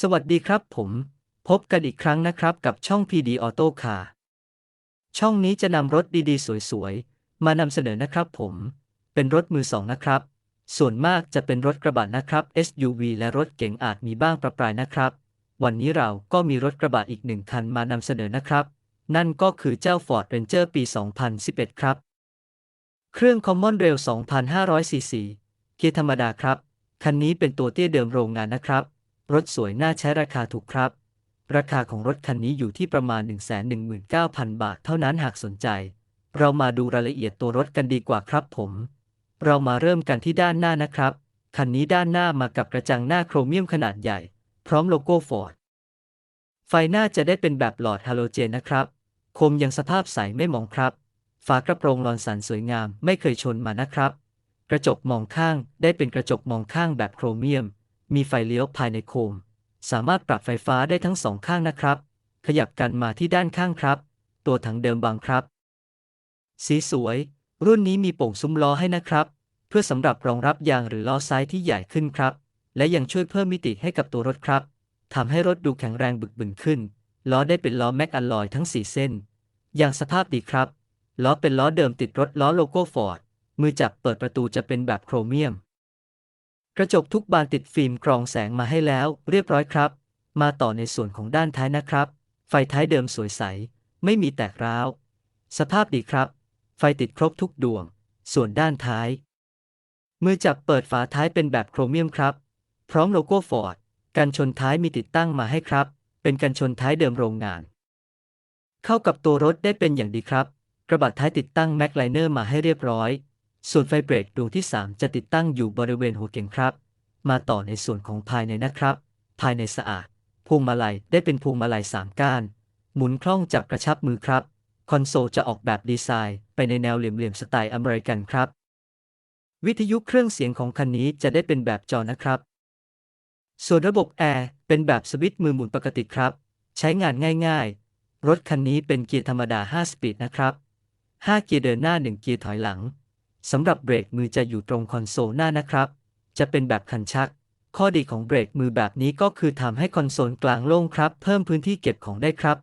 สวัสดีครับผม พบกันอีกครั้งนะครับกับช่อง PD Auto Car ช่องนี้จะนำรถดีๆ สวยๆ มานำเสนอนะครับผม เป็นรถมือสองนะครับ ส่วนมากจะเป็นรถกระบะนะครับ SUV และรถเก๋งอาจมีบ้างประปรายนะครับ วันนี้เราก็มีรถกระบะอีกหนึ่งคันมานำเสนอนะครับ นั่นก็คือเจ้า Ford Ranger ปี 2011 ครับ เครื่อง Common Rail 2,500 cc เกียร์ธรรมดาครับ คันนี้เป็นตัวเตี้ยเดิมโรงงานนะครับ รถสวยน่าใช้ราคาถูกครับ ราคาของรถคันนี้อยู่ที่ประมาณ 119,000 บาทเท่านั้นหากสนใจ เรามาดูรายละเอียดตัวรถกันดีกว่าครับผม เรามาเริ่มกันที่ด้านหน้านะครับ คันนี้ด้านหน้ามากับกระจังหน้าโครเมียมขนาดใหญ่ พร้อมโลโก้ฟอร์ด ไฟหน้าจะได้เป็นแบบหลอดฮาโลเจนนะครับ คมยังสภาพใสไม่หมองครับ ฝากระโปรงลอนสันสวยงามไม่เคยชนมานะครับ กระจกมองข้างได้เป็นกระจกมองข้างแบบโครเมียม มีไฟเลี้ยวภายในโคม สามารถปรับไฟฟ้าได้ทั้งสองข้างนะครับ ขยับกันมาที่ด้านข้างครับ ตัวถังเดิมบางครับ สีสวย รุ่นนี้มีโป่งซุ้มล้อให้นะครับ เพื่อสำหรับรองรับยางหรือล้อซ้ายที่ใหญ่ขึ้นครับ และยังช่วยเพิ่มมิติให้กับตัวรถครับทำให้รถดูแข็งแรงบึกบึนขึ้น ล้อได้เป็นล้อแม็กอลลอยทั้ง 4 เส้น อย่างสภาพดีครับ ล้อเป็นล้อเดิมติดรถล้อโลโก้ฟอร์ด มือจับเปิดประตูจะเป็นแบบโครเมียม กระจกทุกบานติดฟิล์มกรองแสงมาให้แล้วเรียบร้อยครับ มาต่อในส่วนของด้านท้ายนะครับ ไฟท้ายเดิมสวยใส ไม่มีแตกร้าว สภาพดีครับ ไฟติดครบทุกดวง ส่วนด้านท้าย มือจับเปิดฝาท้ายเป็นแบบโครเมียมครับ พร้อมโลโก้ฟอร์ด กันชนท้ายมีติดตั้งมาให้ครับ เป็นกันชนท้ายเดิมโรงงาน เข้ากับตัวรถได้เป็นอย่างดีครับ กระบะท้ายติดตั้งแม็กไลเนอร์มาให้เรียบร้อย ส่วนไฟเบรกดวงที่ 3 จะติดตั้งอยู่บริเวณหัวเก่งครับ มาต่อในส่วนของภายในนะครับ ภายในสะอาด พวงมาลัยได้เป็นพวงมาลัย3ก้าน หมุนคล่องจับกระชับมือครับ คอนโซลจะออกแบบดีไซน์ ไปในแนวเหลี่ยมๆสไตล์อเมริกันครับ วิทยุเครื่องเสียงของคันนี้จะได้เป็นแบบจอนะครับ ส่วนระบบแอร์เป็นแบบสวิตช์มือหมุนปกติครับ ใช้งานง่ายๆ รถคันนี้เป็นเกียร์ธรรมดา 5 สปีดนะครับ 5 เกียร์เดินหน้า 1 เกียร์ถอยหลัง สำหรับเบรกมือจะอยู่ตรงคอนโซลหน้านะครับ จะเป็นแบบคันชัก ข้อดีของเบรกมือแบบนี้ก็คือทำให้คอนโซลกลางโล่งครับ เพิ่มพื้นที่เก็บของได้ครับ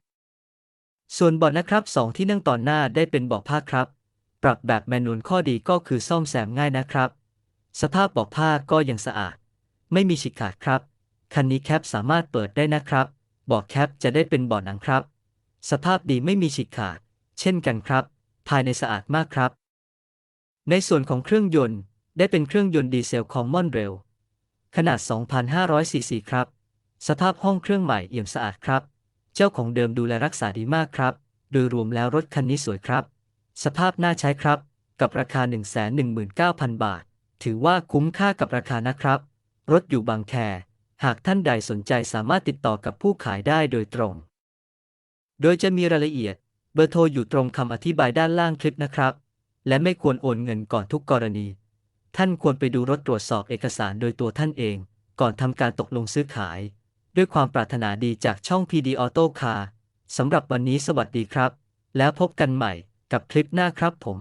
ส่วนเบาะนะครับ 2 ที่นั่งตอนหน้าได้เป็นเบาะผ้าครับ ปรับแบบแมนนวลข้อดีก็คือซ่อมแซมง่ายนะครับ สภาพเบาะผ้าก็ยังสะอาด ไม่มีฉีกขาดครับ คันนี้แคปสามารถเปิดได้นะครับเบาะแคปจะได้เป็นเบาะหนังครับ สภาพดีไม่มีฉีกขาด เช่นกันครับ ภายในสะอาดมากครับ ในส่วนของเครื่องยนต์ได้เป็นเครื่องยนต์ดีเซลคอมมอนเรลขนาด 2,500ซีซีครับ สภาพห้องเครื่องใหม่เอี่ยมสะอาดครับ เจ้าของเดิมดูแลรักษาดีมากครับ โดยรวมแล้วรถคันนี้สวยครับ สภาพน่าใช้ครับ กับราคา 119,000 บาท ถือว่าคุ้มค่ากับราคานะครับ รถอยู่บางแค หากท่านใดสนใจสามารถติดต่อกับผู้ขายได้โดยตรง โดยจะมีรายละเอียด เบอร์โทรอยู่ตรงคำอธิบายด้านล่างคลิปนะครับ และไม่ควรโอนเงินก่อนทุกกรณี ท่านควรไปดูรถตรวจสอบเอกสารโดยตัวท่านเอง ก่อนทำการตกลงซื้อขาย ด้วยความปรารถนาดีจากช่อง PD Auto Car สำหรับวันนี้สวัสดีครับ แล้วพบกันใหม่กับคลิปหน้าครับผม